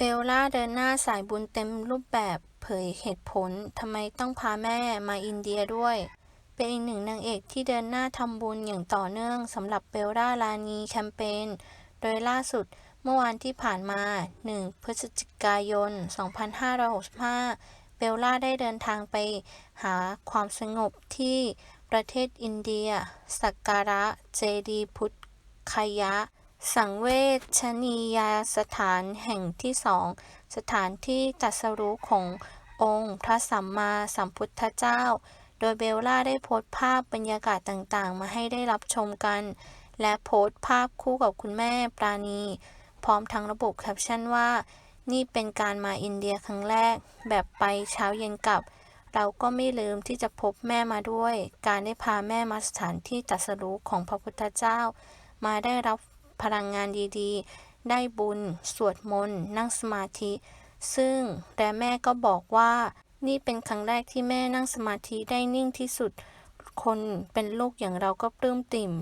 เบลล่าเดินหน้าสายบุญเต็มรูปแบบเผยเหตุผลทำไมต้องพาแม่มาอินเดียด้วย เป็นอีกหนึ่งนางเอกที่เดินหน้าทำบุญอย่างต่อเนื่องสำหรับเบลล่าลานีแคมเปญ โดยล่าสุดเมื่อวานที่ผ่านมา 1 พฤศจิกายน 2565 เบลล่าได้เดินทางไปหาความสงบที่ประเทศอินเดีย สักการะเจดีพุทธคยะ สังเวชนียสถานแห่งที่สอง สถานที่ตัสรู้ขององค์พระสัมมาสัมพุทธเจ้า โดยเบลล่าได้โพสต์ภาพบรรยากาศต่างๆ มาให้ได้รับชมกัน และโพสต์ภาพคู่กับคุณแม่ปราณี พร้อมทั้งระบุแคปชั่นว่า นี่เป็นการมาอินเดียครั้งแรก แบบไปเช้าเย็นกลับ เราก็ไม่ลืมที่จะพบแม่มาด้วย การได้พาแม่มาสถานที่ตัสรู้ของพระพุทธเจ้า มาได้รับ พลังงานดีๆ ได้บุญ สวดมนต์ นั่งสมาธิ ซึ่งและแม่ก็บอกว่า นี่เป็นครั้งแรกที่แม่นั่งสมาธิได้นิ่งที่สุด คนเป็นลูกอย่างเราก็ปลื้มติ่ม